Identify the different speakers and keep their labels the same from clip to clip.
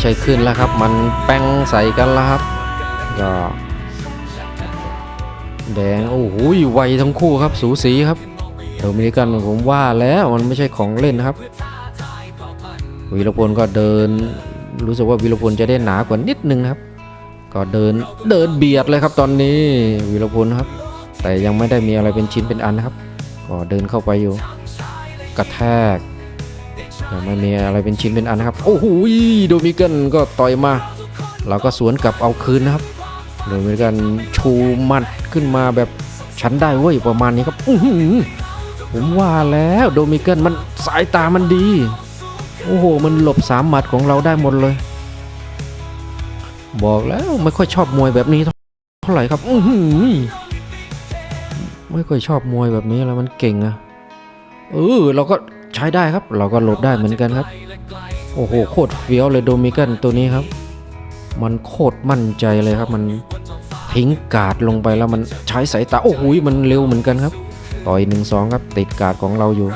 Speaker 1: ใช่ขึ้นแล้วครับ มันแป้งใส่กันแล้วครับก็แดงโอ้โหไวทั้งคู่ครับสูสีครับโดมินิกันผมว่าแล้วมันไม่ใช่ของเล่นนะครับ วีรพลก็เดิน รู้สึกว่าวีรพลจะได้หนากว่านิดนึงนะครับ ก็เดินเดินเบียดเลยครับตอนนี้วีรพลครับ แต่ยังไม่ได้มีอะไรเป็นชิ้นเป็นอันนะครับ ก็เดินเข้าไปอยู่ กระแทก ยังไม่มีอะไรเป็นชิ้นเป็นอันนะครับ โอ้โหโดมินิกันก็ต่อยมา เราก็สวนกลับเอาคืนนะครับ โดมินิกันชูมัดขึ้นมาแบบฉันได้เว้ยประมาณนี้ครับอื้ผมว่าแล้วโดมินิกันมันสายตามันดี โอ้โห มันหลบสามหมัดของเราได้หมดเลย บอกแล้วไม่ค่อยชอบมวยแบบนี้เท่าไหร่ครับ อื้ไม่ค่อยชอบมวยแบบนี้แล้วมันเก่งอะเออเราก็ ใช้ได้ครับ เราก็หลบได้เหมือนกันครับ โอ้โหโคตรเฟี้ยวเลยโดมิกันตัวนี้ครับ มันโคตรมั่นใจเลยครับ มันทิ้งกาดลงไปแล้วมันใช้สายตาโอ้โหมันเร็วเหมือนกันครับ ต่อยหนึ่งสองครับ ติดกาดของเราอยู่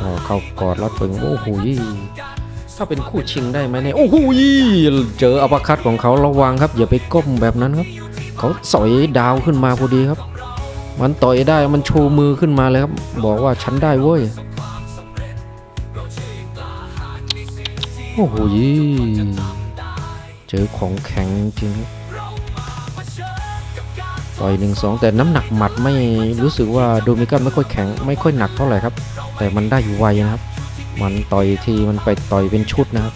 Speaker 1: อ๋อเข้ากอดรัดปึงโอ้โหถ้าเป็นคู่ชิงได้ไหมเนี่ยโอ้โหเจออัปคัตของเขาระวังครับ อย่าไปก้มแบบนั้นครับ เขาสอยดาวขึ้นมาพอดีครับ มันต่อยได้มันชูมือขึ้นมาเลยครับ บอกว่าฉันได้เว้ย โอ้โหเจอของแข็งจริงต่อยหนึ่งสองแต่น้ำหนักหมัดไม่รู้สึกว่าโดมินิกันไม่ค่อยแข็งไม่ค่อยหนักเท่าไหร่ครับ แต่มันได้อยู่ไวนะครับ มันต่อยทีมันไปต่อยเป็นชุดนะครับ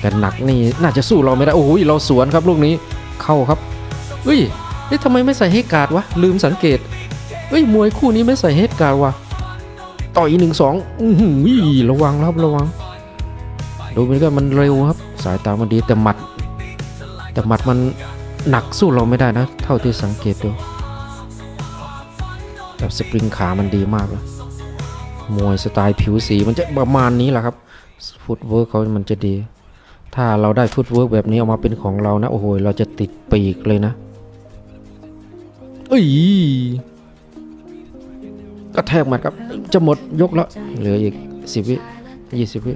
Speaker 1: แต่หนักนี่น่าจะสู้เราไม่ได้โอ้โหเราสวนครับลูกนี้เข้าครับเฮ้ย เฮ้ยทำไมไม่ใส่เฮดการ์ดวะ ลืมสังเกตเฮ้ยมวยคู่นี้ไม่ใส่เฮดการ์ดวะต่อยหนึ่งสองอื้อหือระวังครับระวัง ดูมันก็มันเร็วครับ สายตามันดีแต่หมัด แต่หมัดมันหนักสู้เราไม่ได้นะ เท่าที่สังเกตดูแบบสปริงขามันดีมากเลยมวยสไตล์ผิวสีมันจะประมาณนี้แหละครับฟุตเวิร์กเขามันจะดี ถ้าเราได้ฟุตเวิร์กแบบนี้ออกมาเป็นของเรานะ โอ้โห เราจะติดปีกเลยนะ เอ้ยกระแทกหมัดครับ จะหมดยกแล้วเหลืออีกสิบวิยี่สิบวิ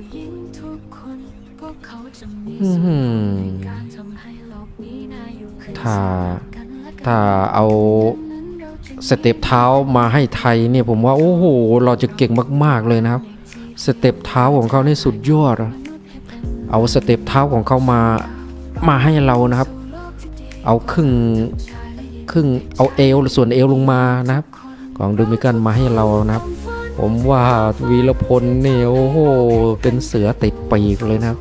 Speaker 1: ถ้าถ้าเอาสเต็ปเท้ามาให้ไทยเนี่ยผมว่า โอ้โห เราจะเก่งมาก ๆ เลยนะครับ สเต็ปเท้าของเขานี่สุดยอดอะเอาสเต็ปเท้าของเขามามาให้เรานะครับ เอาครึ่ง ครึ่งเอาเอวส่วนเอวลงมานะครับ ของดูมิกันมาให้เรานะครับ ผมว่าวีรพลเนี่ยโอ้โหเป็นเสือติดปีกเลยนะครับ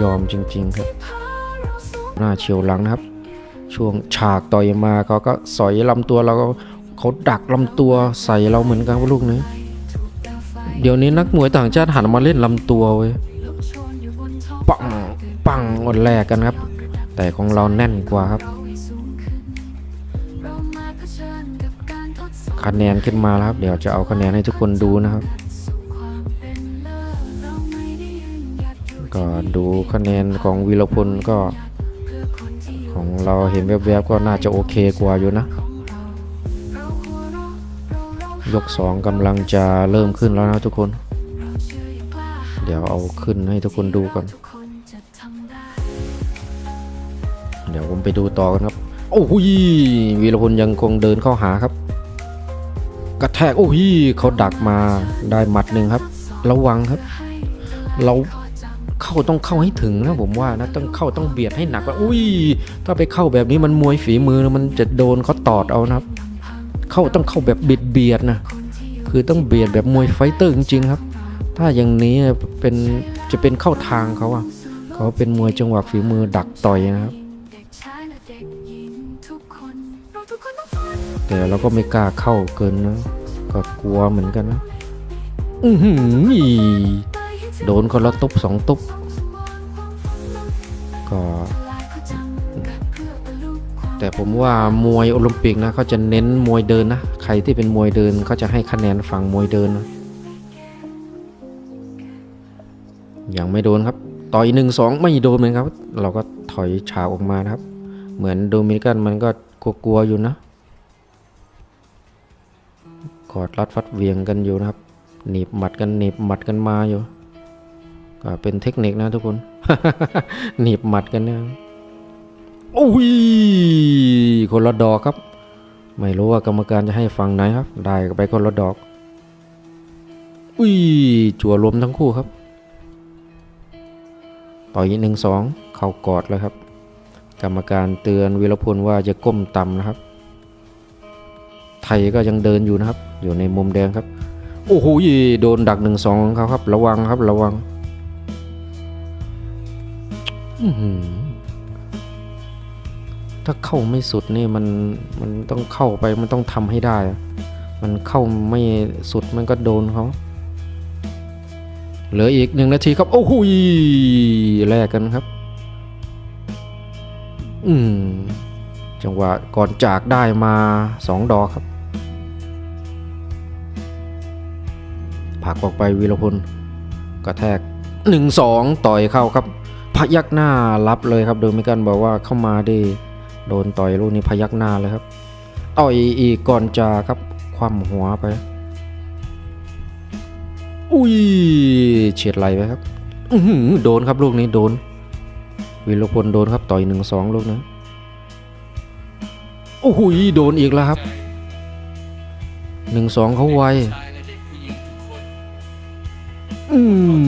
Speaker 1: ยอมจริง ๆ ครับ หน้าเฉียวหลังนะครับ ช่วงฉากต่อยมาเขาก็สอยลำตัวเราก็เขาดักลำตัวใส่เราเหมือนกันว่าลูกนี้ เดี๋ยวนี้นักมวยต่างชาติหันมาเล่นลำตัวเว้ย ปังอดแลกกันครับ แต่ของเราแน่นกว่าครับ คะแนนขึ้นมาแล้วครับ เดี๋ยวจะเอาคะแนนให้ทุกคนดูนะครับ ก็ดูคะแนนของวีรพลก็ ของเราเห็นแวบๆก็น่าจะโอเคกว่าอยู่นะ ยกสองกำลังจะเริ่มขึ้นแล้วนะทุกคน เดี๋ยวเอาขึ้นให้ทุกคนดูก่อน ผมไปดูต่อกันครับ โอ้โหยวีรพลยังคงเดินเข้าหาครับ กระแทกโอ้โหยเขาดักมาได้หมัดหนึ่งครับ ระวังครับ เราเข้าต้องเข้าให้ถึงนะผมว่านะต้องเข้าต้องเบียดให้หนักว่าอุ้ย ถ้าไปเข้าแบบนี้มันมวยฝีมือมันจะโดนเขาตอดเอานะครับ เข้าต้องเข้าแบบเบียดเบียดนะคือต้องเบียดแบบมวยไฟเตอร์จริงๆครับ ถ้าอย่างนี้เป็นจะเป็นเข้าทางเขาอะเขาเป็นมวยจังหวะฝีมือดักต่อยนะครับ แต่เราก็ไม่กล้าเข้าเกินนะ ก็กลัวเหมือนกันนะ อือหือโดนคนละตุบสองตุบก็ แต่ผมว่ามวยโอลิมปิกนะเขาจะเน้นมวยเดินนะ ใครที่เป็นมวยเดินเขาจะให้คะแนนฝั่งมวยเดินนะยังไม่โดนครับ ต่อยหนึ่งสองไม่โดนเหมือนครับ เราก็ถอยฉากออกมานะครับ เหมือนโดมินิกันมันก็กลัวๆอยู่นะ กอดรัดฟัดเวียงกันอยู่นะครับหนีบหมัดกันหนีบหมัดกันมาอยู่ก็เป็นเทคนิคนะทุกคนหนีบหมัดกันนี่ยโอ้ยคนละดอกครับ ไม่รู้ว่ากรรมการจะให้ฝั่งไหนครับ ได้ไปคนละดอกอุ้ยจั่วลมทั้งคู่ครับ ต่อยหนึ่งสองเข่ากอดเลยครับ กรรมการเตือนวีรพลว่าจะก้มต่ำนะครับ ไทยก็ยังเดินอยู่นะครับ อยู่ในมุมแดงครับ โอ้โหโดนดักหนึ่งสองเขาครับ ระวังครับระวังถ้าเข้าไม่สุดนี่มันมันต้องเข้าไปมันต้องทำให้ได้ มันเข้าไม่สุดมันก็โดนเขาเหลืออีกหนึ่งนาทีครับ โอ้โหแลกกันครับ อืม จังหวะก่อนจากได้มาสองดอกครับผักออกไปวีรพลกระแทกหนึ่งสองต่อยเข้าครับ พยักหน้ารับเลยครับโดยไม่กันบอกว่าเข้ามาได้โดนต่อยลูกนี้พยักหน้าเลยครับต่อยอีกก่อนจาครับคว่ำหัวไป อุ้ยเฉียดไหลไปครับโดนครับลูกนี้โดนวีรพลโดนครับต่อยหนึ่งสองลูกนี้ โอ้โหโดนอีกแล้วครับหนึ่งสองเขาไวอื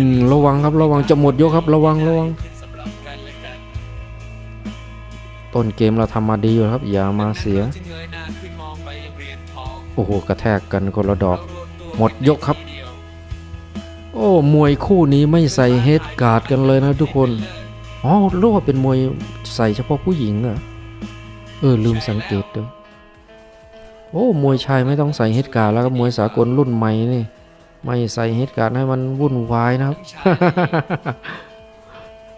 Speaker 1: มระวังครับระวังจะหมดยกครับ ระวังระวังต้นเกมเราทำมาดีอยู่ครับ อย่ามาเสีย โอ้โหกระแทกกันคนละดอก หมดยกครับ โอ้มวยคู่นี้ไม่ใส่เฮดการ์ดกันเลยนะทุกคนอ๋อรู้ว่าเป็นมวยใส่เฉพาะผู้หญิงอะ เออ ลืมสังเกตด้วยโอ้ มวยชายไม่ต้องใส่เฮดการ์ดแล้วก็มวยสากลรุ่นใหม่นี่ ไม่ใส่เฮดการ์ดให้มันวุ่นวายนะครับ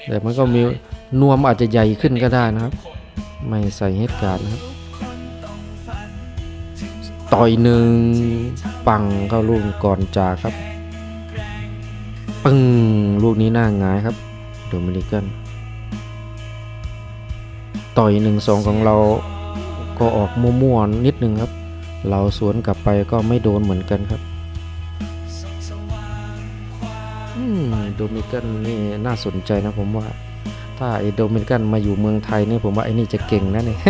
Speaker 1: แต่มันก็มีนวมอาจจะใหญ่ขึ้นก็ได้นะครับ ไม่ใส่เฮดการ์ดนะครับ ต่อยหนึ่งปังเข้าลูกก่อนจากครับ ปึ้งลูกนี้หน้าหงายครับโดมินิกัน ต่อยหนึ่งสองของเราก็ออกมั่วๆนิดนึงครับ เราสวนกลับไปก็ไม่โดนเหมือนกันครับโดมิกันนี่น่าสนใจนะผมว่า ถ้าไอโดมิกันมาอยู่เมืองไทยนี่ผมว่าไอนี่จะเก่งนะเนี่ย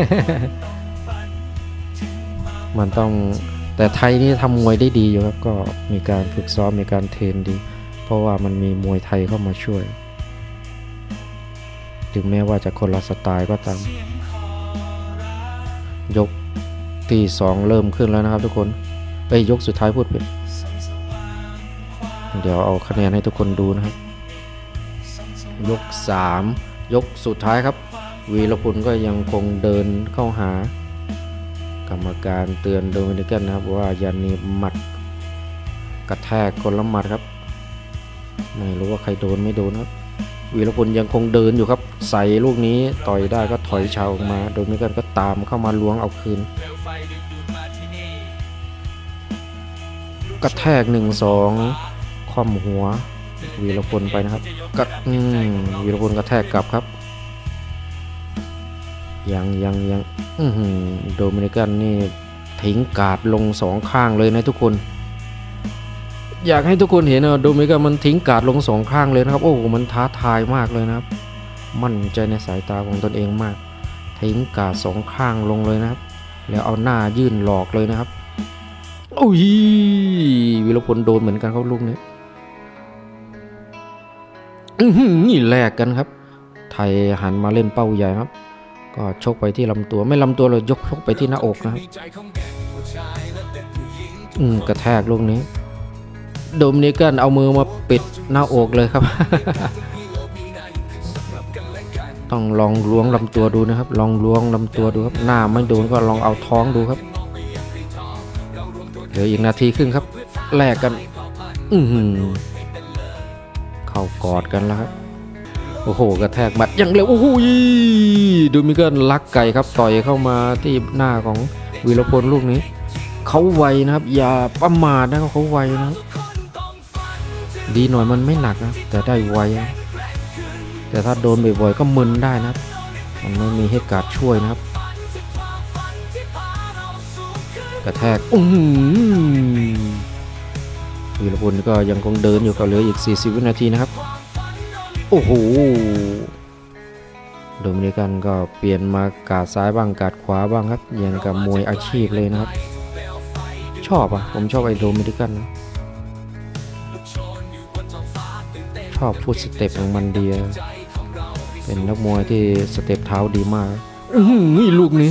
Speaker 1: มันต้องแต่ไทยนี่ทำมวยได้ดีอยู่ครับ ก็มีการฝึกซ้อมมีการเทรนดี เพราะว่ามันมีมวยไทยเข้ามาช่วย ถึงแม้ว่าจะคนละสไตล์ก็ตาม ยกที่สองเริ่มขึ้นแล้วนะครับทุกคนเอ้ยยกสุดท้ายพูดผิดเดี๋ยวเอาคะแนนให้ทุกคนดูนะครับ ยก 3 ยกสุดท้ายครับ วีรพลก็ยังคงเดินเข้าหา กรรมการเตือนโดมินิกันนะครับว่าอย่าหนีบหมัดกระแทกคนละหมัดครับ ไม่รู้ว่าใครโดนไม่โดนครับ วีรพลยังคงเดินอยู่ครับ ใส่ลูกนี้ต่อยได้ก็ถอยชาวออกมา โดมินิกันก็ตามเข้ามาล้วงเอาคืน กระแทกหนึ่งสองคว่ำหัววีรพลไปนะครับกัดอืมวีรพลกระแทกกลับครับ ยังยังยังโดมินิกันนี่ทิ้งกาดลงสองข้างเลยนะทุกคน อยากให้ทุกคนเห็นนะโดมิกันมันทิ้งการ์ดลงสองข้างเลยนะครับ โอ้โหมันท้าทายมากเลยนะครับ มั่นใจในสายตาของตนเองมาก ทิ้งการ์ดสองข้างลงเลยนะครับ แล้วเอาหน้ายื่นหลอกเลยนะครับโอ้ยวีรพลโดนเหมือนกันครับลูกนี้นี่แลกกันครับ ไทยหันมาเล่นเป้าใหญ่ครับ ก็ชกไปที่ลำตัวไม่ลำตัวเลยยกชกไปที่หน้าอกนะครับอืมกระแทกลูกนี้ โดมินิกันเอามือมาปิดหน้าอกเลยครับ ต้องลองล้วงลำตัวดูนะครับ ลองล้วงลำตัวดูครับ หน้าไม่โดนก็ลองเอาท้องดูครับเหลืออีกนาทีครึ่งครับ แลกกัน อืเข้ากอดกันแล้วครับ โอ้โห กระแทกหมัดอย่างเร็ว โอ้โหดูมิเกิลลักไก่ครับ ต่อยเข้ามาที่หน้าของวีรพลลูกนี้ เขาไวนะครับ อย่าประมาทนะเขาไวนะครับ ดีหน่อยมันไม่หนักนะแต่ได้ไวนะแต่ถ้าโดนบ่อยๆก็มึนได้นะมันไม่มีเหตุการณ์ช่วยนะครับ กระแทกอื้อหือวีรพลก็ยังคงเดินอยู่กับเหลืออีก 40 วินาทีนะครับ โอ้โหโดมินิกันก็เปลี่ยนมากาดซ้ายบ้างกาดขวาบ้างครับอย่างกับมวยอาชีพเลยนะครับ ชอบอะผมชอบไอ้โดมินิกันนะ อบฟุตสเต็ปของมันดีอะเป็นนักมวยที่สเต็ปเท้าดีมาก อือหือนี่ลูกนี้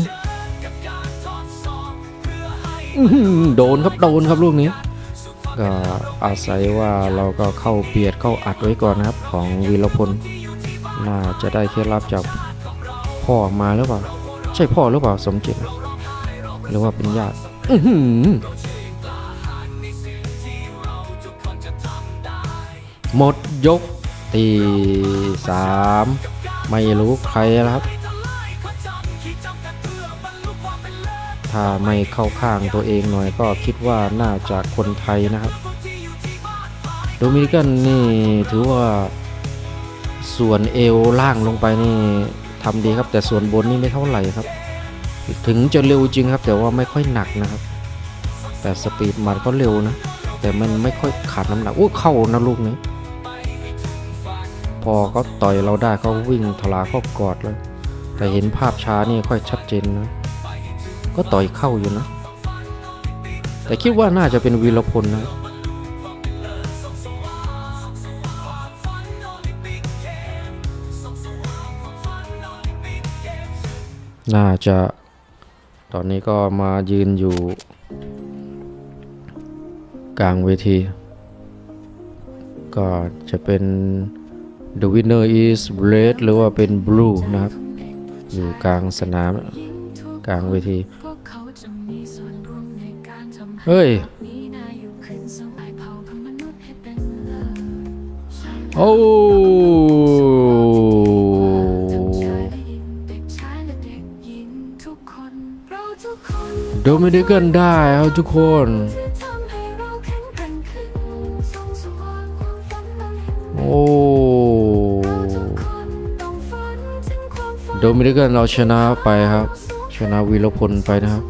Speaker 1: อื้อหือโดนครับโดนครับลูกนี้ ก็อาศัยว่าเราก็เข้าเบียดเข้าอัดไว้ก่อนนะครับ ของวีรพล น่าจะได้เคล็ดลับจากพ่อมาหรือเปล่า ใช่พ่อหรือเปล่าสมจิตนะหรือว่าเป็นญาติ อื้อหือ หมดยกตีสามไม่รู้ใครครับ ถ้าไม่เข้าข้างตัวเองหน่อยก็คิดว่าน่าจะคนไทยนะครับ โดมินิกันนี่ถือว่าส่วนเอวล่างลงไปนี่ทำดีครับ แต่ส่วนบนนี่ไม่เท่าไหร่ครับ ถึงจะเร็วจริงครับ แต่ว่าไม่ค่อยหนักนะครับ แต่สปีดมันก็เร็วนะ แต่มันไม่ค่อยขาดน้ำหนักโอ้เข้านะลูกนี้ พอเขาต่อยเราได้เขาวิ่งทลาเขากอดแล้ว แต่เห็นภาพช้านี่ค่อยชัดเจนนะ ก็ต่อยเข้าอยู่นะ แต่คิดว่าน่าจะเป็นวีรพลนะน่าจะตอนนี้ก็มายืนอยู่ กลางเวที ก็จะเป็น the winner is red หรือว่าเป็น blue นะครับ อยู่กลางสนาม กลางเวที เฮ้ย โอ้โดมินิกันได้ครับทุกคน โดมินิกันเราชนะไปครับ ชนะวีรพลไปนะครับ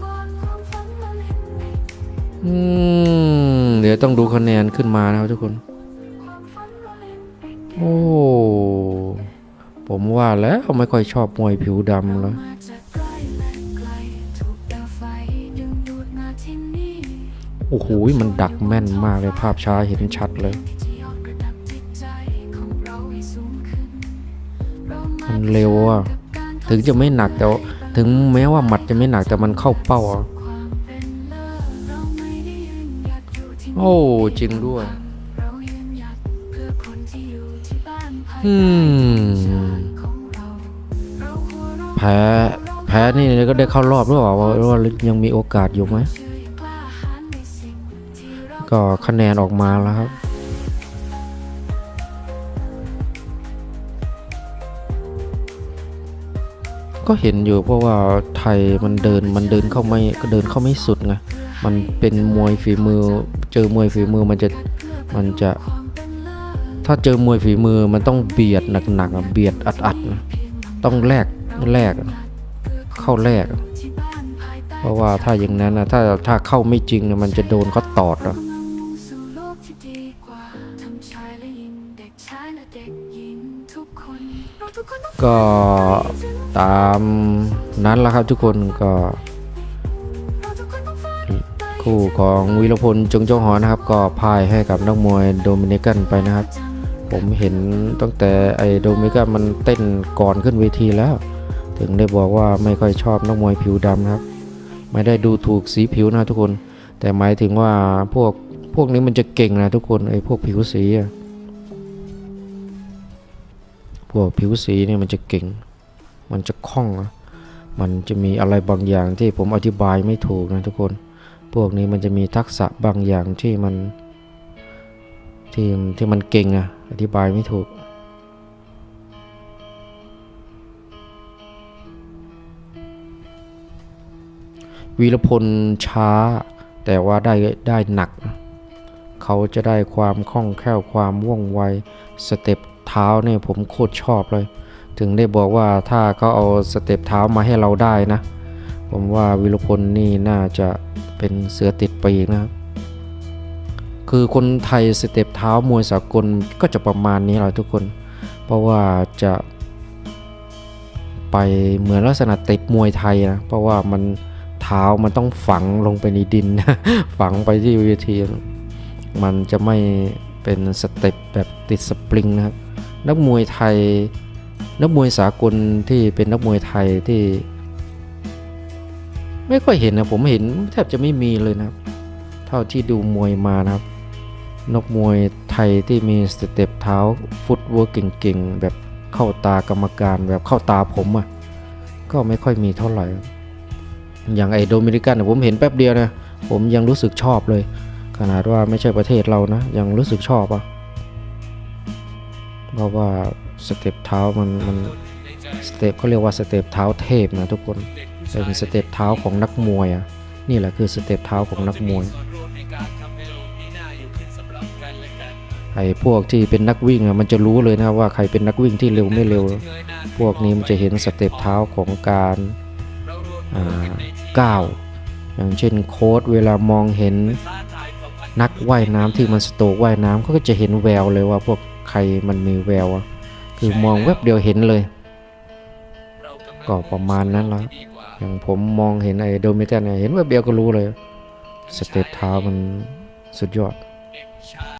Speaker 1: อืมเดี๋ยวต้องดูคะแนนขึ้นมานะครับทุกคน โอ้ ผมว่าแล้วไม่ค่อยชอบมวยผิวดำแล้วโอ้โห มันดักแม่นมากเลยภาพช้าเห็นชัดเลยมันเร็วอะ ถึงจะไม่หนักแต่ถึงแม้ว่าหมัดจะไม่หนักแต่มันเข้าเป้า โอ้จริงด้วย อืม แพ้ แพ้นี่ก็ได้เข้ารอบหรือเปล่าว่ายังมีโอกาสอยู่ไหม ก็คะแนนออกมาแล้วครับ ก็เห็นอยู่เพราะว่าไทยมันเดินมันเดินเข้าไม่ก็เดินเข้าไม่สุดไงมันเป็นมวยฝีมือ เจอมวยฝีมือมันจะมันจะ ถ้าเจอมวยฝีมือมันต้องเบียดหนักๆเบียดอัดๆนะต้องแลกแลกเข้าแลกเพราะว่าถ้าอย่างนั้นนะถ้าถ้าเข้าไม่จริงนะมันจะโดนเขาตอดอะก็ ตามนั้นแหละครับทุกคนก็คู่ของวีรพลจงจ้าหอนะครับ ก็พ่ายให้กับนักมวยโดมินิกันไปนะครับ ผมเห็นตั้งแต่ไอโดมินิกันมันเต้นก่อนขึ้นเวทีแล้ว ถึงได้บอกว่าไม่ค่อยชอบนักมวยผิวดำครับ ไม่ได้ดูถูกสีผิวนะทุกคน แต่หมายถึงว่าพวกพวกนี้มันจะเก่งนะทุกคนไอพวกผิวสีอะพวกผิวสีเนี่ยมันจะเก่ง มันจะคล่องอะมันจะมีอะไรบางอย่างที่ผมอธิบายไม่ถูกนะทุกคน พวกนี้มันจะมีทักษะบางอย่างที่มันที่ที่มันเก่งอะอธิบายไม่ถูก วีรพลช้า แต่ว่าได้ได้หนัก เขาจะได้ความคล่องแคล่วความว่องไว สเต็ปเท้าเนี่ยผมโคตรชอบเลย ถึงได้บอกว่าถ้าเขาเอาสเต็ปเท้ามาให้เราได้นะ ผมว่าวิรพลนี่น่าจะเป็นเสือติดปีกนะครับคือคนไทยสเต็ปเท้ามวยสากลก็จะประมาณนี้แหละทุกคน เพราะว่าจะไปเหมือนลักษณะติดมวยไทยนะ เพราะว่ามันเท้ามันต้องฝังลงไปในดิน ฝังไปที่เวที มันจะไม่เป็นสเต็ปแบบติดสปริงนะครับนักมวยไทย นักมวยสากลที่เป็นนักมวยไทยที่ ไม่ค่อยเห็นนะผมเห็นแทบจะไม่มีเลยนะครับ เท่าที่ดูมวยมานะครับ นักมวยไทยที่มีสเต็ปเท้าฟุตเวิร์กเก่งๆ แบบเข้าตากรรมการแบบเข้าตาผมอะ่ะก็ไม่ค่อยมีเท่าไหร่ อย่างไอโดมินิกันเนยผมเห็นแป๊บเดียวนะผมยังรู้สึกชอบเลย ขนาดว่าไม่ใช่ประเทศเรานะ ยังรู้สึกชอบอะ่ะเพราะว่า สเต็ปเท้ามันมันสเต็ปเขาเรียกว่าสเต็ปเท้าเทพนะทุกคนเป็นสเต็ปเท้าของนักมวยอะนี่แหละคือสเต็ปเท้าของนักมวยไอ้พวกที่เป็นนักวิ่งอะมันจะรู้เลยนะว่าใครเป็นนักวิ่งที่เร็วไม่เร็ว พวกนี้มันจะเห็นสเต็ปเท้าของการก้าวอย่างเช่นโค้ดเวลามองเห็นนักว่ายน้ำที่มันสโตกว่ายน้ำเขาก็จะเห็นแววเลยว่าพวกใครมันมีแววอะ คือมองแวบเดียวเห็นเลย ก็ประมาณนั้นละอย่างผมมองเห็นไอ้โดมิเตนเนี่ยเห็นแวบเดียวก็รู้เลย สเตตเท้ามันสุดยอด